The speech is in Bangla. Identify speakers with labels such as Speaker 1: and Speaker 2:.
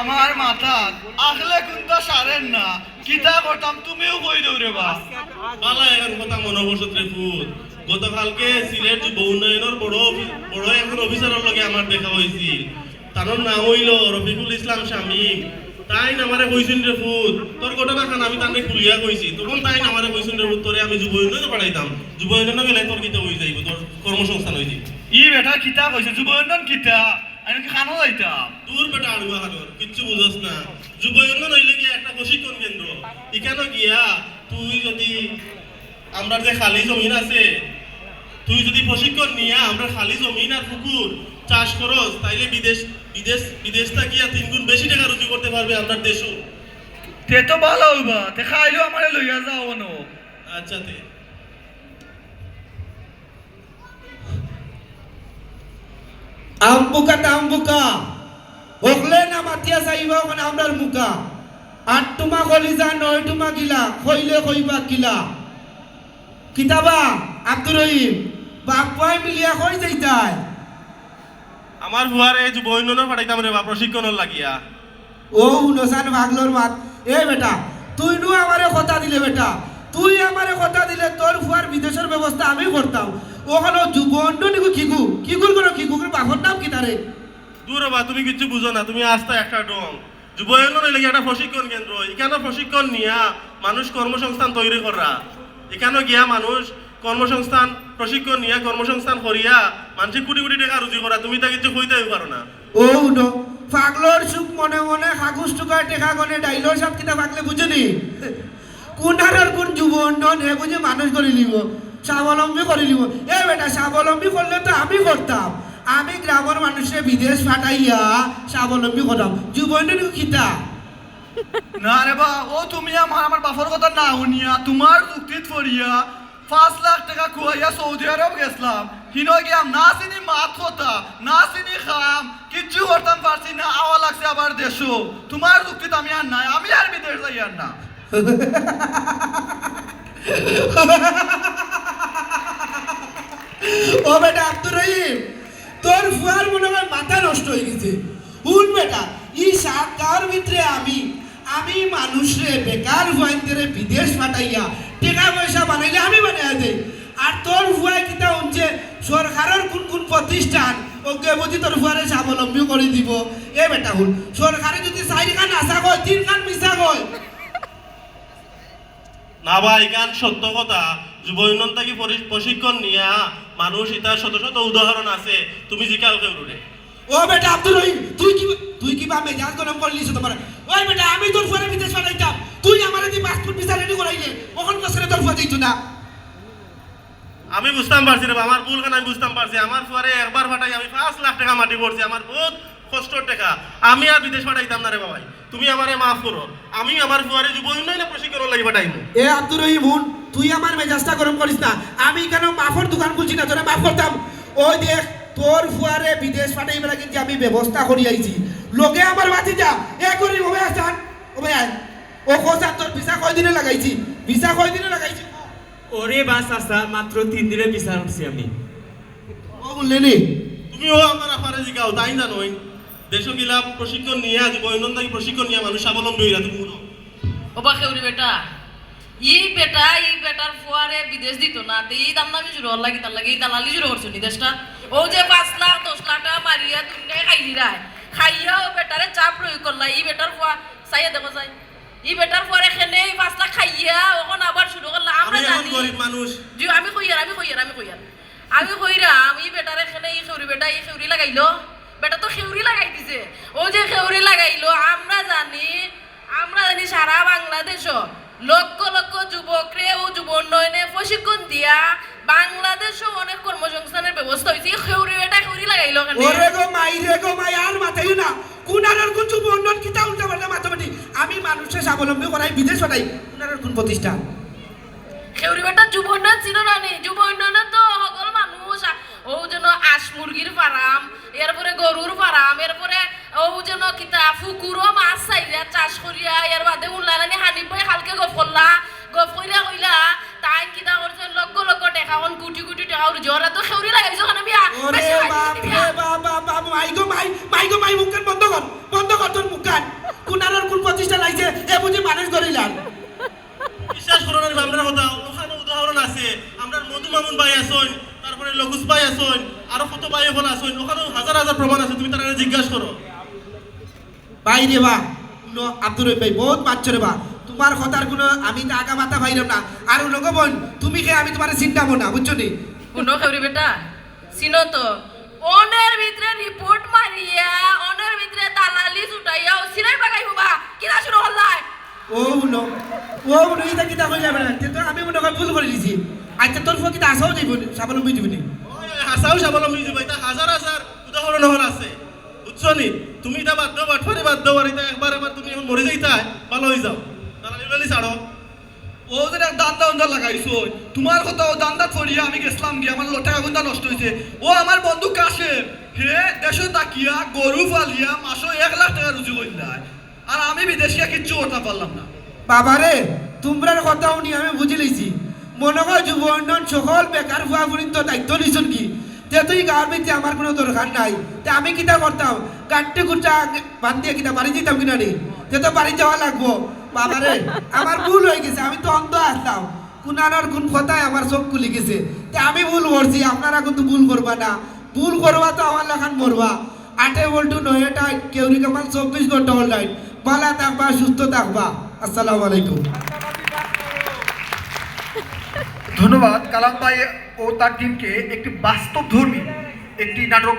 Speaker 1: আমার মাথা। আগলে কোনটা সারেন না। কিতা করতাম তুমিও কই দৌড়ে বা?
Speaker 2: পালা এখন কথা মনে রে ফুট গতকালকে সিলেট যুব উন্নয়নের বড় বড় এখন অফিসারের লগে আমার দেখা হয়েছিল তার নাম হইল রফিকুল ইসলাম শামীম তাই আমারে কইছেন রে ফুট তোর ঘটনা খান আমি তাকে খুলিয়া কইছি। তখন তাই আমারে কইছেন রে ফুট তোরে আমি যুব উন্নয়নে পাঠাইতাম। যুব উন্নয়নে গেলে তোর কিতা হয়ে যাইব? তোর কর্মসংস্থান হয়ে যাইব?
Speaker 1: ই বেটা কিতা কইছে? যুবনন্দন কিতা? আমি কি খানো যাইতাম
Speaker 2: দূর বেটা আড়ুয়া হাজর কিচ্ছু বুঝস না। যুব উন্নয়ন হইলে একটা প্রশিক্ষণ কেন্দ্র। এখানে গিয়া তুই যদি আমরা যে খালি জমিন আছে তুই যদি প্রশিক্ষণ নিয়া আমরা খালি জমিন আর পুকুর চাষ করস তাইলে বিদেশ বিদেশ বিদেশটা গিয়া তিন গুণ বেশি টাকা রুজু করতে পারবে আমরা দেশও।
Speaker 1: তে তো ভালো হইবা তে খাইলেও আমারে লইয়া যাও
Speaker 2: আচ্ছা তে।
Speaker 3: আমবুকা তামবুকা হকলে না মাতিয়া চাইবা ওখানে আমরার মুকা আট টুমা কলিজা নয় টুমা গিলা কইলে কইবা কিলা কিতাবা আব্দুর রহিম বাপাই মিলিয়া কই যাইতাই
Speaker 2: আমার হুয়ারে যুব উন্নয়ন পাঠাইতাম রে বা প্রশিক্ষণের লাগিয়া
Speaker 3: ও হুনসান ভাগলোর মাত এ বেটা তুই নু আমারে কথা দিলে বেটা তুই আমারে কথা দিলে তোর ফুয়ার বিদেশের ব্যবস্থা আমি করতাম ওখানে যুবন্ড নিকু কিগু কিগুর কোনো কিগুর বাপর নাম কি তারে?
Speaker 2: দূর বা তুমি কিছু বুঝো না তুমি আস্তে একটা ডং। যুব উন্নয়ন হইলে গিয়া একটা প্রশিক্ষণ কেন্দ্র? এখানে প্রশিক্ষণ নিয়া মানুষ কর্মসংস্থান তৈরি করা। এখানে গিয়া মানুষ কর্মসংস্থান প্রশিক্ষণ নিয়া কর্মসংস্থান করিয়া মানুষের কোটি কোটি টাকা রুজি করা। তুমি তা কিছু হইতে পারো না।
Speaker 3: ও উনো পাগলোর সুখ মনে মনে হাগুস টুকা টেকা গনে ডাইলোর সব কিতা পাগলে বুঝনি? কোন হারার কোন যুবন হে বুঝে মানুষ করে নিব? স্বাবলম্বী করে দিব এ বেটা স্বাবলম্বী করলে তো আমি করতাম। আমি গ্রামের মানুষের বিদেশ পাঠাইয়া স্বাবলম্বী করতাম। যুবন খিতা
Speaker 1: না রে বা ও তুমি আমার আমার বাপর কথা না শুনিয়া তোমার যুক্তিত পড়িয়া পাঁচ লাখ টাকা খুয়াইয়া সৌদি আরব গেছিলাম। হিনো গিয়াম না চিনি মাত কথা না চিনি খাম কিচ্ছু করতাম পারছি না আওয়া লাগছে আবার দেশো তোমার যুক্তিত আমি আর নাই আমি আর বিদেশ যাই আর না।
Speaker 3: ও বেটা আব্দুর রহিম, তোর ফুয়ার মনে হয় মাথা নষ্ট হয়ে গেছে। হুন বেটা, ই সাত গাঁর ভিতরে আমি? আমি মানুষরে বেকার ভয়ন্তরে বিদেশ পাঠাইয়া টাকা পয়সা বানাইলে আমি বানাইয়া দেই। আর তোর ফুয়াই কিতা হচ্ছে, সরকারের কোন কোন প্রতিষ্ঠান ওকে বুঝি তোর ফুয়ারে স্বাবলম্বী করে দিব। এ বেটা হুন সরকারে যদি চারি খান আশা কয় তিন খান মিশা কয়
Speaker 2: না গান সত্য কথা। যুব উন্নয়ন থেকে প্রশিক্ষণ নিয়া মানুষ ইতার শত শত উদাহরণ আছে। তুমি জিকাও কেউ রে
Speaker 3: ও বেটা আব্দুর রহিম তুই কি তুই কি বা মেজাজ গরম করলি তোমার ওই বেটা আমি তোর ফোনে বিদেশ পাঠাইতাম। তুই আমার দি পাসপোর্ট ভিসা রেডি করাইলে ওখান বছরে তোর ফোন দিত না।
Speaker 2: আমি বুঝতাম পারছি রে আমার ভুল কেন আমি বুঝতাম পারছি আমার পরে একবার ফাটাই আমি পাঁচ লাখ টাকা মাটি পড়ছি আমার বহুত কষ্টর টাকা। আমি আর বিদেশ পাঠাইতাম না রে বাবাই। তুমি আমারে মাফ করো। আমি আমার ফুয়ারে যুব উন্নয়নে প্রশিক্ষণ লাগি পাঠাইমু।
Speaker 3: এ আব্দুর রহিম হুন তুই আমার মেজাজটা গরম করিস না। আমি কেন মাফর দোকান খুলছি না? তোরা মাফ করতাম। ওই দেখ তোর ফুয়ারে বিদেশ পাঠাই বেলা কিন্তু আমি ব্যবস্থা করি আইছি। লোকে আমার বাতি যা এ করি ওবে আসান ওবে আয় ও কোসা তোর ভিসা কয় দিনে লাগাইছি? ভিসা কয় দিনে লাগাইছি?
Speaker 4: ওরে বাস আসা মাত্র তিন দিনে বিচার উঠছি আমি।
Speaker 3: ও বললে নি?
Speaker 2: তুমিও আমার আপারে জিকাও তাই জানোই দেশ গিলা প্রশিক্ষণ নিয়ে উন্নয়ন থেকে প্রশিক্ষণ নিয়ে মানুষ স্বাবলম্বী তুমি শুনো।
Speaker 5: ওবা খেউরি বেটা। ই বেটা ই বেটার ফুয়ারে বিদেশ দিত না। তে ই দাম দামি শুরু লাগি তার লাগে ই দালালি শুরু করছ নি দেশটা। ও যে পাঁচ লাখ দশ লাখ টাকা মারিয়া দুনিয়ায় খাইলি রায়। খাইয়া ও বেটারে চাপ প্রয়োগ করলা। ই বেটার ফুয়া চাইয়া দেখো চাই। ই বেটার ফুয়ারে খেলে এই পাঁচ লাখ খাইয়া ওখন আবার শুরু করলা। আমরা জানি।
Speaker 2: মানুষ।
Speaker 5: জি আমি কইয়ার আমি কইয়ার আমি কইয়ার আমি কইরাম ই বেটারে খেলে ই খেউরি বেটা ই খেউরি লাগাইলো। বেটা তো খেউরি লাগাই দিছে ও যে খেউরি লাগাইলো আমরা জানি আমরা জানি সারা বাংলাদেশ লক্ষ লক্ষ যুবকরে ও যুব উন্নয়নে প্রশিক্ষণ দিয়া বাংলাদেশও অনেক কর্মসংস্থানের ব্যবস্থা হয়েছে। খেউরি বেটা খেউরি লাগাইলো
Speaker 3: ওরে গো মাই রে গো মাই আর মাথায় না। কুনারের কোন যুব উন্নয়ন কিতা উল্টা পাল্টা মাথামাটি আমি মানুষের স্বাবলম্বী করাই বিদেশ পাঠাই কুনারের কোন প্রতিষ্ঠান।
Speaker 5: খেউরি বেটা যুব উন্নয়ন
Speaker 2: প্রমাণ আছে তুমি তারা জিজ্ঞাসা করো।
Speaker 3: ভাই রে বা আব্দুর ভাই বহুত মারছো রে বা। তোমার কথার কোনো আমি তো আগা মাথা ভাইরাম না। আর লোক বোন তুমি কে আমি তোমার চিন্তাবো না বুঝছ নি?
Speaker 5: খেউরি বেটা চিনো তো অনের ভিতরে রিপোর্ট মারিয়া অনের ভিতরে দালালি ছুটাইয়া ও সিলাই বাগাইবো বা কিনা শুরু হল্লাই?
Speaker 3: ও শুনো ও শুনো ইটা কিতা কই যাবে না তো আমি মনে হয় ভুল করে দিছি। আচ্ছা তোর ফো কিতা আসাও যাইব স্বাবলম্বী দিবনি।
Speaker 2: হাসাও স্বাবলম্বী দিব এটা হাজার হাজার উদাহরণ হল আছে। বুঝছ নি? তুমি এটা দাও বাটফারি দাও আর এটা একবার এবার তুমি এখন মরে যাইতা ভালো হয়ে যাও। তারা লিবালি ছাড়ো
Speaker 1: ও যে এক দান্দা লাগাইছো তোমার কথা ও দান্দা ফরিয়া আমি গেছিলাম গিয়ে আমার লটাকা গুন্দা নষ্ট হয়েছে ও আমার বন্ধু কাশে হে দেশে তাকিয়া গরু ফালিয়া মাসও এক লাখ টাকা রুজি করলাম আর আমি বিদেশিয়া কিচ্ছু করতে পারলাম না।
Speaker 3: বাবারে তোমরার কথা শুনি আমি বুঝি লইছি মনে হয় যুব উন্নয়ন সকল বেকার ফুয়া পর্যন্ত দায়িত্ব নিছুন কি তে তুই ভিতরে আমার কোনো দরকার নাই। তে আমি কিতা করতাম? গাড়তে গুটা বান্ধিয়ে কিতা বাড়ি যেতাম কিনা নি? তে তো বাড়ি যাওয়া লাগবো। বাবারে, আমার ভুল হয়ে গেছে, আমি তো অন্ধ আসতাম। কুনানোর কোন কথায় আমার চোখ খুলে গেছে। তে আমি ভুল করছি, আপনারা কিন্তু ভুল করবা না। ভুল করবা তো আমার লেখান মরবা। আটে বল্টু নয়টা কেউরি কামাল চব্বিশ ঘণ্টা অনলাইন ভালো থাকবা, সুস্থ থাকবা। আসসালামু আলাইকুম।
Speaker 6: ধন্যবাদ কালাম ভাই ও তার টিমকে একটি বাস্তব ধর্মী একটি নাটক